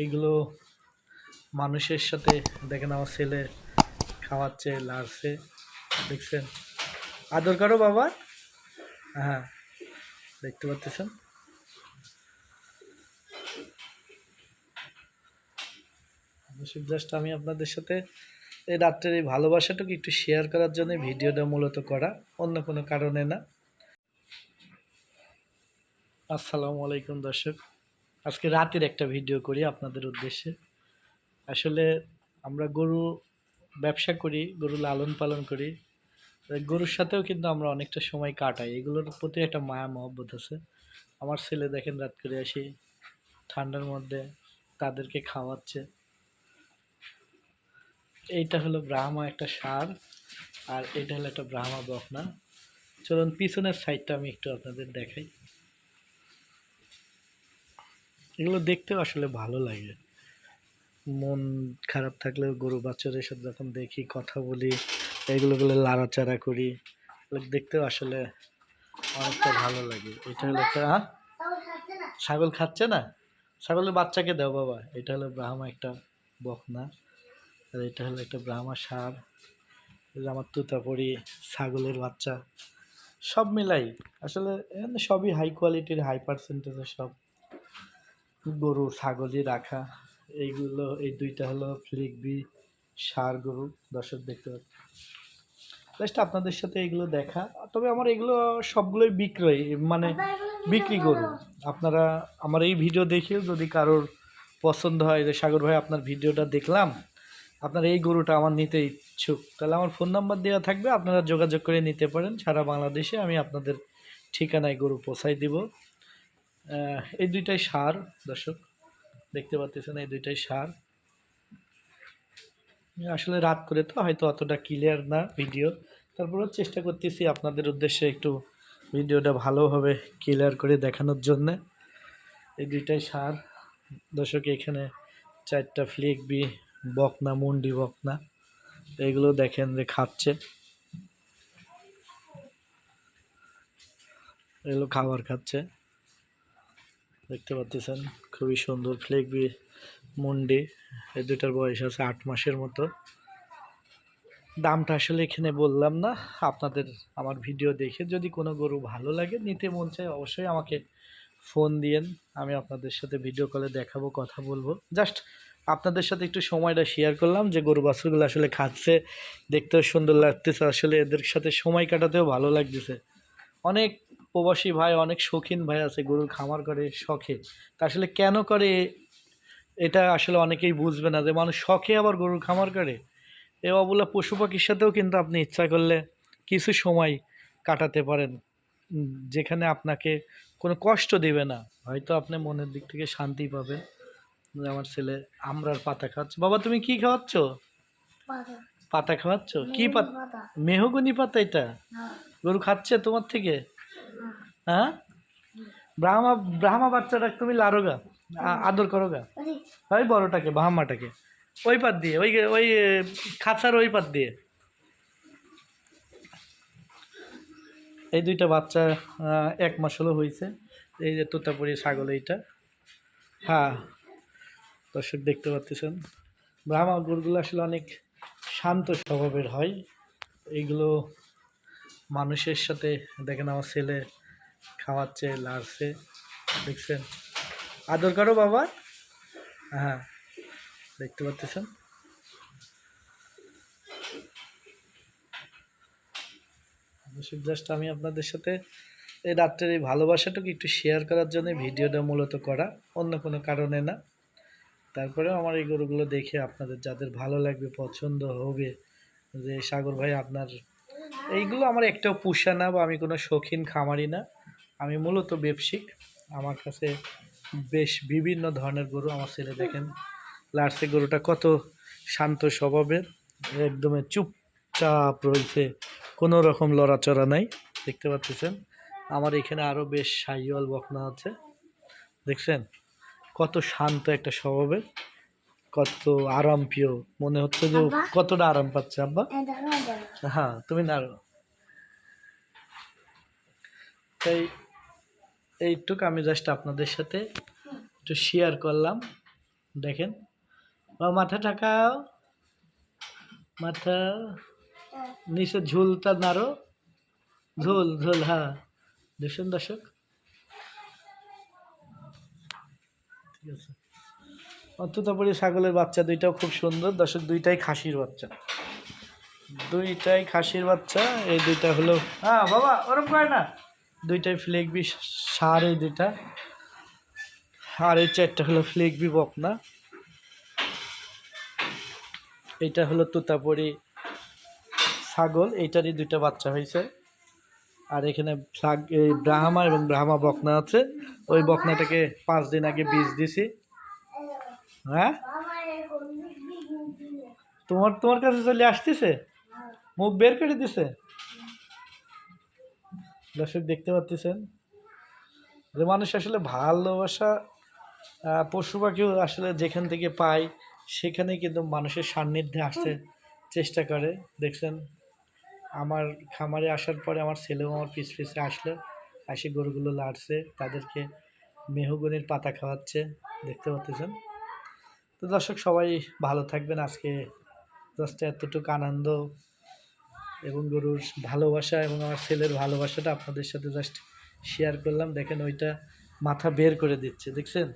এইগুলো মানুষের সাথে দেখেন আমার ছেলে খাওয়াচ্ছে, লাড়ছে, দেখছেন? আদর করো বাবা। হ্যাঁ দেখতে পাচ্ছেন? জাস্ট আমি আপনাদের সাথে এই রাত্রের এই ভালোবাসাটুকু একটু শেয়ার করার জন্য ভিডিওটা মূলত করা, অন্য কোনো কারণে না। আসসালামু আলাইকুম দর্শক। আজকে রাতের একটা ভিডিও করি আপনাদের উদ্দেশ্যে। আসলে আমরা গরু ব্যবসা করি, গরু লালন পালন করি। গরুর সাথেও কিন্তু আমরা অনেকটা সময় কাটাই। এগুলোর প্রতি একটা মায়া, মহব্বত আছে। আমার ছেলে দেখেন রাত করে আসি, ঠান্ডার মধ্যে তাদেরকে খাওয়াচ্ছে। এইটা হলো ব্রাহ্মা একটা সার, আর এটা হলো একটা ব্রাহ্মা বকনা। চলুন পিছনের সাইডটা আমি একটু আপনাদের দেখাই। এগুলো দেখতেও আসলে ভালো লাগে। মন খারাপ থাকলেও গরু বাচ্চাদের সাথে যখন দেখি, কথা বলি এগুলোগুলো লাড়াচাড়া করি দেখতেও আসলে অনেকটা ভালো লাগে। এটা হলো একটা? ছাগল খাচ্ছে না? ছাগলের বাচ্চাকে দাও বাবা। এটা হলো ব্রাহ্মা একটা বকনা, আর এটা হলো একটা ব্রাহ্মা সার আমার তুতাপড়ি, ছাগলের বাচ্চা, সব মিলাই। আসলে সবই হাই কোয়ালিটির হাই পার্সেন্টেজের সব গরু ছাগলই রাখা। এইগুলো এই দুইটা হলো ফ্লিকবি সার গরু। দর্শক দেখতে পাচ্ছি জাস্ট আপনাদের সাথে এগুলো দেখা। তবে আমার এগুলো সবগুলোই বিক্রয় মানে বিক্রি গরু। আপনারা আমার এই ভিডিও দেখেও যদি কারোর পছন্দ হয় যে সাগর ভাই আপনার ভিডিওটা দেখলাম আপনার এই গরুটা আমার নিতে ইচ্ছুক তাহলে আমার ফোন নাম্বার দেওয়া থাকবে। আপনারা যোগাযোগ করে নিতে পারেন। সারা বাংলাদেশে আমি আপনাদের ঠিকানায় গরু পৌঁছাই দিব। এই দুইটাই সার, দর্শক। দেখতে পাচ্ছেন এই দুইটাই সার। আসলে রাত করে তো হয়তো অতটা ক্লিয়ার না ভিডিও তারপরেও চেষ্টা করতেছি আপনাদের উদ্দেশ্যে একটু ভিডিওটা ভালোভাবে ক্লিয়ার করে দেখানোর জন্যে। এই দুইটাই সার। দর্শক, এখানে চারটা ফ্লিক বি বকনা, মুন্ডি বকনা, এগুলো দেখেন যে খাচ্ছে। এগুলো খাবার খাচ্ছে। দেখতে পাচ্ছেন, খুবই সুন্দর ফ্লেগবি মুন্ডি। এই দুটার বয়স আছে আট মাসের মতো। দামটা আসলে এখানে বললাম না, আপনাদের আমার ভিডিও দেখে যদি কোনো গরু ভালো লাগে, নিতে মন চায় অবশ্যই আমাকে ফোন দিয়েন, আমি আপনাদের সাথে ভিডিও কলে দেখাবো, কথা বলব। জাস্ট আপনাদের সাথে একটু সময়টা শেয়ার করলাম যে গরু বাছুরগুলো আসলে খাচ্ছে, দেখতেও সুন্দর লাগতেছে, আসলে এদের সাথে সময় কাটাতেও ভালো লাগতেছে। অনেক প্রবাসী ভাই অনেক শৌখিন ভাই আছে গরুর খামার করে শখে। তা আসলে কেন করে? এটা আসলে অনেকেই বুঝবে না যে মানুষ শখে আবার গরুর খামার করে। এ অবলা পশু পাখির সাথেও কিন্তু আপনি ইচ্ছা করলে কিছু সময় কাটাতে পারেন। যেখানে আপনাকে কোনো কষ্ট দেবে না। হয়তো আপনি মনের দিক থেকে শান্তি পাবেন। আমার ছেলে আমরার পাতা খাচ্ছে বাবা তুমি কি খাওয়াচ্ছ? পাতা। খাওয়াচ্ছ? কি পাতা মেহগনি পাতা এটা? গরু খাচ্ছে তোমার থেকে? হ্যাঁ? ব্রাহ্মা ব্রাহ্মা বাচ্চাটা তুমি লারোগা আদর করো গা ওই বড়টাকে ব্রাহ্মাটাকে ওই পাত দিয়ে, ওই ওই খাঁচার ওই পাত দিয়ে। এই দুইটা বাচ্চা এক মাস হলো হয়েছে এই যে তোতাপুরি ছাগল এইটা। হ্যাঁ। দর্শক দেখতে পাচ্ছেন। ব্রাহ্মা গরুগুলো আসলে অনেক শান্ত স্বভাবের হয়। এইগুলো মানুষের সাথে, দেখেন আমার ছেলে খাওয়াচ্ছে, লাড়ছে, দেখছেন? আদর করো বাবা। হ্যাঁ দেখতে পাচ্ছেন? জাস্ট আমি আপনাদের সাথে এই রাত্রের এই ভালোবাসাটুকু একটু শেয়ার করার জন্য ভিডিওটা মূলত করা, অন্য কোনো কারণে না। তারপরেও আমার এই গরুগুলো দেখে আপনাদের যাদের ভালো লাগবে, পছন্দ হবে, যে সাগর ভাই আপনার, এইগুলো আমার একটাও পুষা না বা আমি কোনো শৌখিন খামারি না। আমি মূলত ব্যবসিক আমার কাছে বেশ বিভিন্ন ধরনের গরু আমার ছেলে দেখেন। লার্সে গরুটা কত শান্ত স্বভাবের একদমই চুপচাপ রয়েছে কোনো রকম লড়াচড়া নাই দেখতে পাচ্ছেন। আমার এখানে আরও বেশ সাইওয়াল বকনা আছে দেখছেন? কত শান্ত একটা স্বভাবের কত আরাম প্রিয় মনে হচ্ছে যে কতটা আরাম পাচ্ছে আব্বা। হ্যাঁ তুমি নাড়ো। তাই এইটুকু আমি জাস্ট আপনাদের সাথে একটু শেয়ার করলাম। দেখেন। বা মাথা টাকাও মাথা নিচে ঝুলটা নাড়ো। ঝুল ঝুল হ্যাঁ। দেখছেন দর্শক। ঠিক আছে। ছাগলের বাচ্চা, দুইটাও খুব সুন্দর। দর্শক, দুইটাই খাসির বাচ্চা। দুইটাই খাসির বাচ্চা, এই দুইটা হলো হ্যাঁ বাবা, ওরম করে না। দুইটাই ফ্লেগবি সার এই দুইটা। আর এই চারটা হলো ফ্লেগবি বকনা। এইটা হলো তোতাপুরি ছাগল, এইটারই দুইটা বাচ্চা হয়েছে। আর এখানে ফ্লাগ এই ব্রাহ্মা এবং ব্রাহ্মা বকনা আছে। ওই বকনাটাকে পাঁচ দিন আগে বীজ দিছি। হ্যাঁ? তোমার তোমার কাছে চলে আসতেছে? মুখ বের করে দিছে? দর্শক দেখতে পাচ্ছেন যে মানুষ আসলে ভালোবাসা পশু পাখিও আসলে যেখান থেকে পায়, সেখানে কিন্তু মানুষের সান্নিধ্যে আসতে চেষ্টা করে। দেখছেন, আমার খামারে আসার পরে আমার ছেলেও আমার পিছ পিছে আসলো। আসে গরুগুলো লাড়ছে, তাদেরকে মেহগনির পাতা খাওয়াচ্ছে। দেখতে পাচ্ছেন তো দর্শক সবাই ভালো থাকবেন। আজকে জাস্ট এতটুকু আনন্দ এবং গরুর ভালোবাসা এবং আমার ছেলের ভালোবাসাটা আপনাদের সাথে জাস্ট শেয়ার করলাম। দেখেন ওইটা মাথা বের করে দিচ্ছে, দেখছেন?